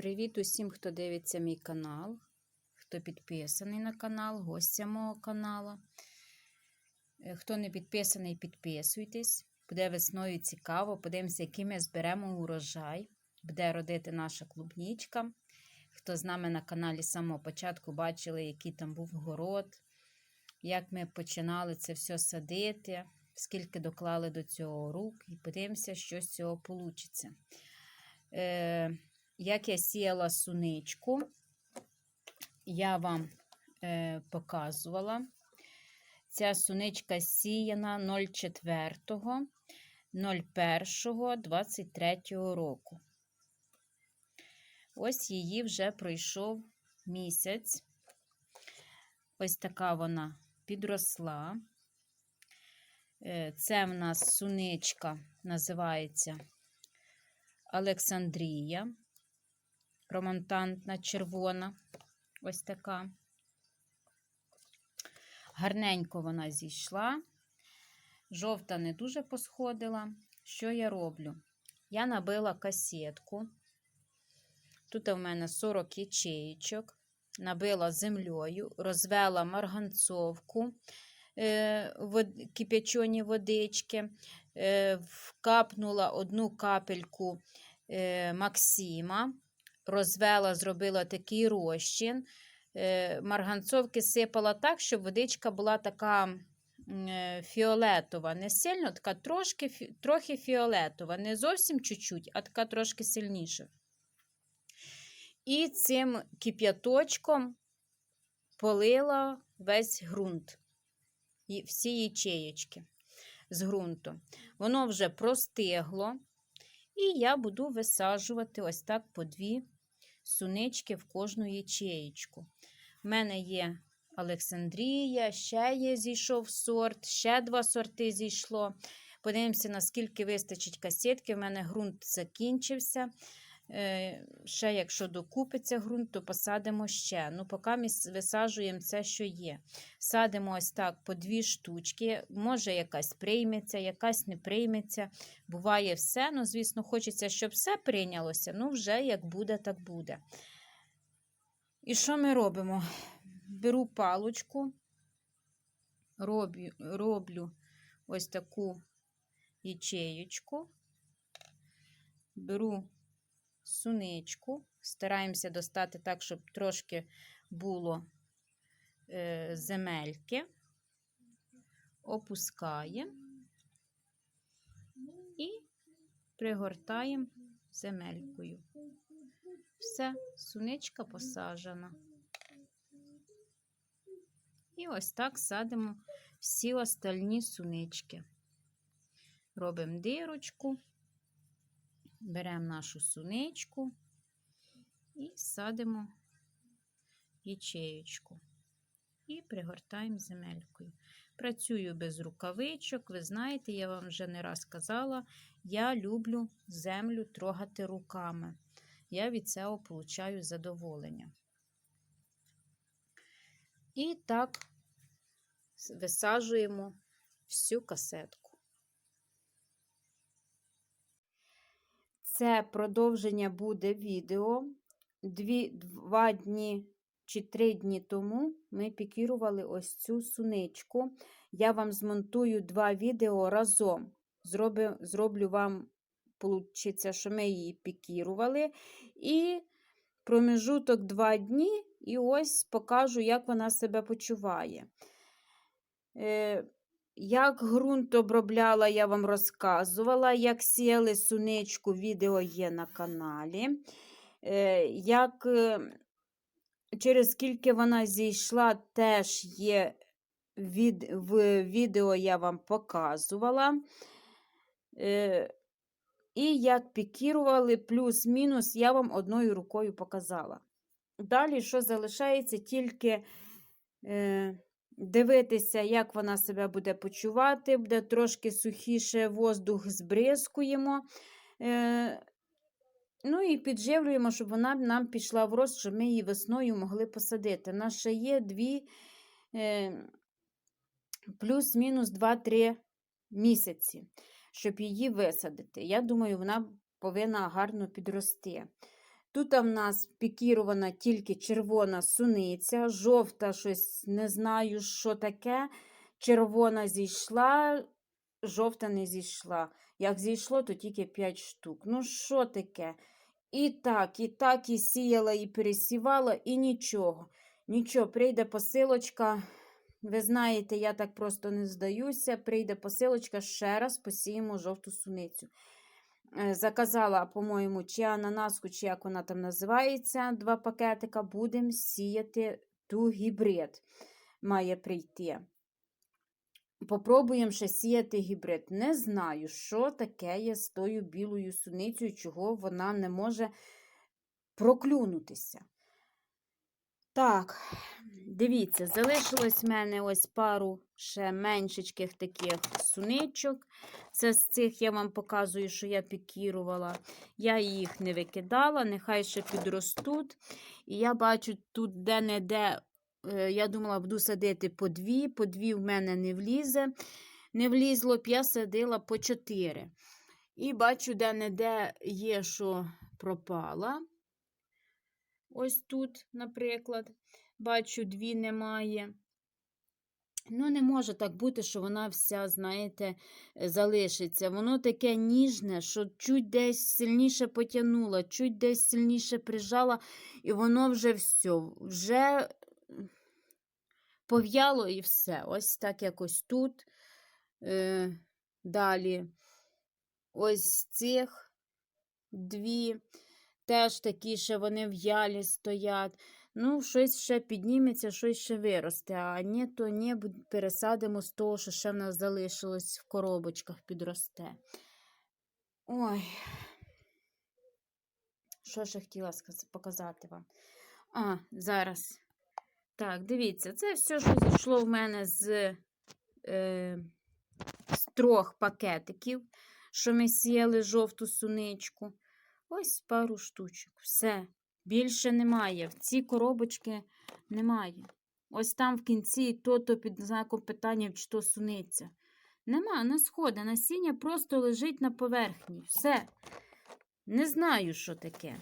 Привіт усім, хто дивиться мій канал, хто підписаний на канал, гостя мого каналу. Е, Хто не підписаний, підписуйтесь. Буде весною цікаво. Подивимося, який ми зберемо урожай. Буде родити наша клубнічка. Хто з нами на каналі з самого початку бачили, який там був город, як ми починали це все садити, скільки доклали до цього рук, і подивимося, що з цього вийде. Як я сіяла суничку, я вам е, показувала. Ця суничка сіяна 04 01 23 року. Ось її вже пройшов місяць. Ось така вона підросла. Е, Це в нас суничка називається Олександрія. Ромонтантна червона. Ось така. Гарненько вона зійшла. Жовта не дуже посходила. Що я роблю? Я набила касетку. Тут у мене 40 ячеїчок. Набила землею, розвела марганцовку е, в кипячені водички, е, вкапнула одну капельку е, Максима, розвела, зробила такий розчин. Е, марганцовки сипала так, щоб водичка була така е, фіолетова. Не сильно, така трошки, трохи фіолетова. Не зовсім чуть-чуть, а така трошки сильніша. І цим кип'яточком полила весь ґрунт, всі ячеєчки з ґрунту. Воно вже простигло, і я буду висаджувати ось так по дві сунички в кожну ячеєчку. У мене є Олександрія, ще є зійшов сорт, ще два сорти зійшло. Подивимося, наскільки вистачить касетки. У мене ґрунт закінчився. Е, Ще, якщо докупиться ґрунт, то посадимо ще. Ну, поки ми висаджуємо це, що є. Садимо ось так по дві штучки. Може, якась прийметься, якась не прийметься. Буває все. Ну, звісно, хочеться, щоб все прийнялося. Ну, вже як буде, так буде. І що ми робимо? Беру палочку, роблю, роблю ось таку ячеєчку, беру суничку, стараємося достати так, щоб трошки було е, земельки, опускаємо і пригортаємо земелькою. Все, суничка посаджена. І ось так садимо всі остальні сунички. Робимо дирочку, беремо нашу суничку і садимо ячеєчку. І пригортаємо земелькою. Працюю без рукавичок. Ви знаєте, я вам вже не раз казала, я люблю землю трогати руками. Я від цього получаю задоволення. І так висаджуємо всю касетку. Це продовження буде відео. Дві, два дні чи три дні тому ми пікірували ось цю суничку. Я вам змонтую два відео разом. Зроблю, зроблю вам, получиться, що ми її пікірували. І проміжуток два дні, і ось покажу, як вона себе почуває. Е, як ґрунт обробляла, я вам розказувала, як сіяли суничку, відео є на каналі. Е, як е, через скільки вона зійшла, теж є від, в відео я вам показувала. Е, і як пікірували, плюс-мінус, я вам одною рукою показала. Далі, що залишається, тільки дивитися, як вона себе буде почувати, буде трошки сухіше воздух збризкуємо. Е, ну і підживлюємо, щоб вона нам пішла в рост, щоб ми її весною могли посадити. У нас ще є дві е, плюс-мінус 2-3 місяці, щоб її висадити. Я думаю, вона повинна гарно підрости. Тут в нас пікірована тільки червона суниця, жовта щось не знаю, що таке. Червона зійшла, жовта не зійшла. Як зійшло, то тільки 5 штук. Ну, що таке? І так, і так, і сіяла, і пересівала, і нічого. Нічого, прийде посилочка. Ви знаєте, я так просто не здаюся. Прийде посилочка, ще раз посіємо жовту суницю. Е, Заказала, по-моєму, чи ананаску, чи як вона там називається, два пакетика. Будемо сіяти ту гібрид. Має прийти. Попробуємо ще сіяти гібрид. Не знаю, що таке є з тою білою суницею, чого вона не може проклюнутися. Так, дивіться, залишилось в мене ось пару ще меншечких таких суничок. Це з цих я вам показую, що я пікірувала. Я їх не викидала, нехай ще підростуть. І я бачу тут де-не-де, е, я думала, буду садити по дві, по дві в мене не влізе. Не влізло б, я садила по чотири. І бачу, де-не-де є, що пропала. Ось тут, наприклад, бачу, дві немає. Ну, не може так бути, що вона вся, знаєте, е, залишиться. Воно таке ніжне, що чуть десь сильніше потягнула, чуть десь сильніше прижала, і воно вже все, вже пов'яло і все. Ось так якось тут. Е, Далі. Ось цих дві. Теж такі ще вони в'ялі стоять. Ну, щось ще підніметься, щось ще виросте. А ні, то ні, пересадимо з того, що ще в нас залишилось в коробочках, підросте. Ой. Що ще хотіла показати вам? А, зараз. Так, дивіться, це все, що зійшло в мене з, е, з трьох пакетиків, що ми сіяли жовту суничку. Ось пару штучок. Все. Більше немає. В ці коробочки немає. Ось там в кінці то-то під знаком питання, чи то суниця. Нема, не сходить. Насіння просто лежить на поверхні. Все. Не знаю, що таке.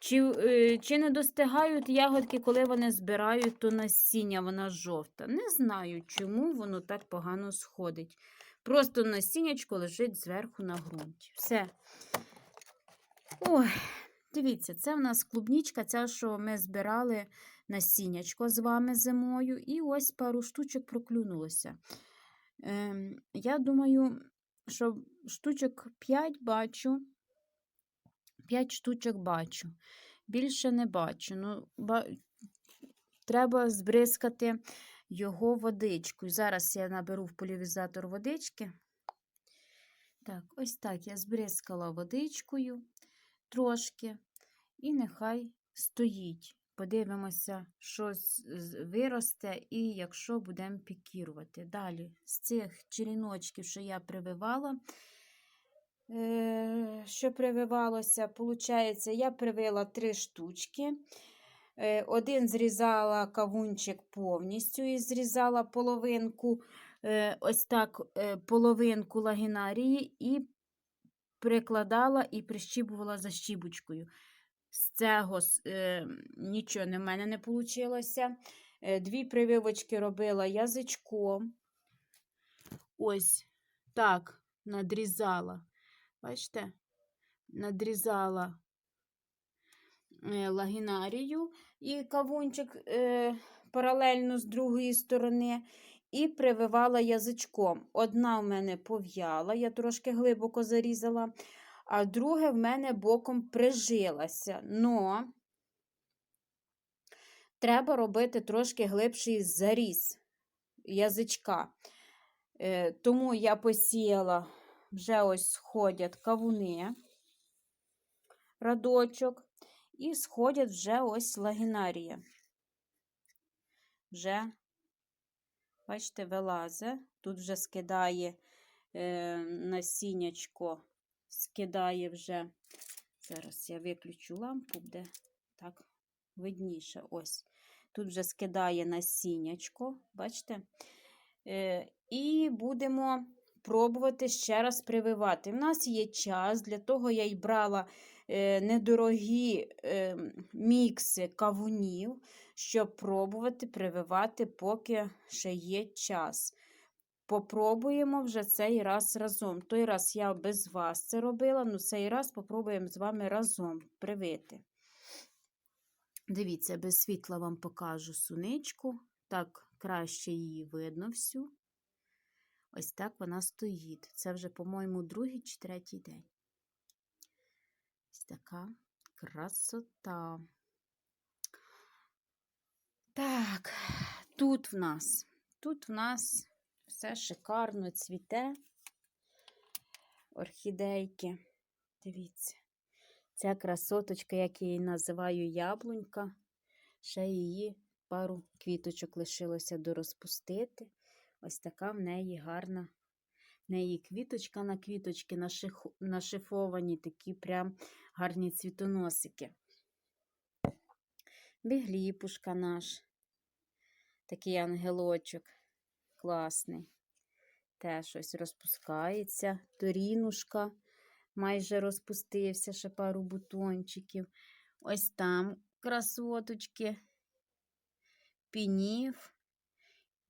Чи, е, чи не достигають ягодки, коли вони збирають, то насіння вона жовта. Не знаю, чому воно так погано сходить. Просто насіннячко лежить зверху на ґрунті. Все. Ой, дивіться, це в нас клубнічка, ця, що ми збирали насіннячко з вами зимою, і ось пару штучок проклюнулося. Ем, я думаю, що штучок 5 бачу. 5 штучок бачу. Більше не бачу. Ну, ба... Треба збризкати його водичкою. Зараз я наберу в полівізатор водички. Так, ось так я збризкала водичкою трошки, і нехай стоїть. Подивимося, що з- з- виросте, і якщо будемо пікірувати. Далі, з цих черіночків, що я прививала, е, що прививалося, виходить, я привила три штучки. Е, Один зрізала кавунчик повністю і зрізала половинку, е, ось так, половинку лагінарії і прикладала і прищіпувала защіпочкою. З цього е, нічого не в мене не вийшло. Дві прививочки робила язичком. Ось так надрізала. Бачите? Надрізала е, лагінарію і кавунчик е, паралельно з другої сторони. І прививала язичком. Одна в мене пов'яла, я трошки глибоко зарізала, а друге в мене боком прижилася. Но треба робити трошки глибший заріз язичка. Е, тому я посіяла, вже ось сходять кавуни, радочок, і сходять вже ось лагінарія. Вже Бачите, вилазе. Тут вже скидає е, насіннячко, скидає вже. Зараз я виключу лампу, буде так видніше. Ось. Тут вже скидає насіннячко, бачите? Е, і будемо пробувати ще раз прививати. У нас є час, для того я й брала недорогі е, мікси кавунів, щоб пробувати прививати, поки ще є час. Попробуємо вже цей раз разом. Той раз я без вас це робила, ну цей раз попробуємо з вами разом привити. Дивіться, без світла вам покажу суничку. Так краще її видно всю. Ось так вона стоїть. Це вже, по-моєму, другий чи третій день. Така красота. Так, тут в нас, тут в нас все шикарно цвіте. Орхідейки. Дивіться. Ця красоточка, як я її називаю, яблунька. Ще її пару квіточок лишилося дорозпустити. Ось така в неї гарна. Неї квіточка на квіточки нашифовані, такі прям гарні цвітоносики. Бігліпушка наш. Такий ангелочок. Класний. Теж ось розпускається. Торінушка майже розпустився, ще пару бутончиків. Ось там красоточки. Пінів.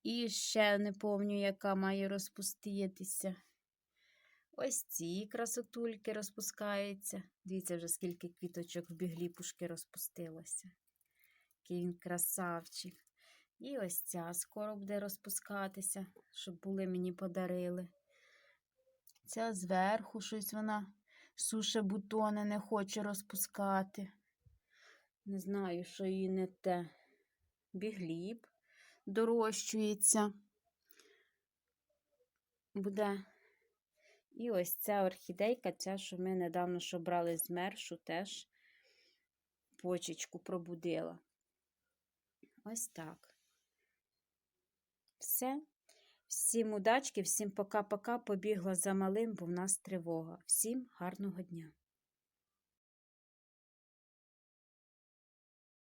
І ще не пам'ятаю, яка має розпуститися. Ось ці красотульки розпускаються. Дивіться, вже скільки квіточок в бігліпушки розпустилося. Який красавчик. І ось ця скоро буде розпускатися, щоб були мені подарили. Ця зверху щось вона суше бутони не хоче розпускати. Не знаю, що її не те. Бігліб дорощується. Буде. І ось ця орхідейка, ця, що ми недавно що брали з мершу, теж почечку пробудила. Ось так. Все. Всім удачки, всім пока-пока. Побігла за малим, бо в нас тривога. Всім гарного дня!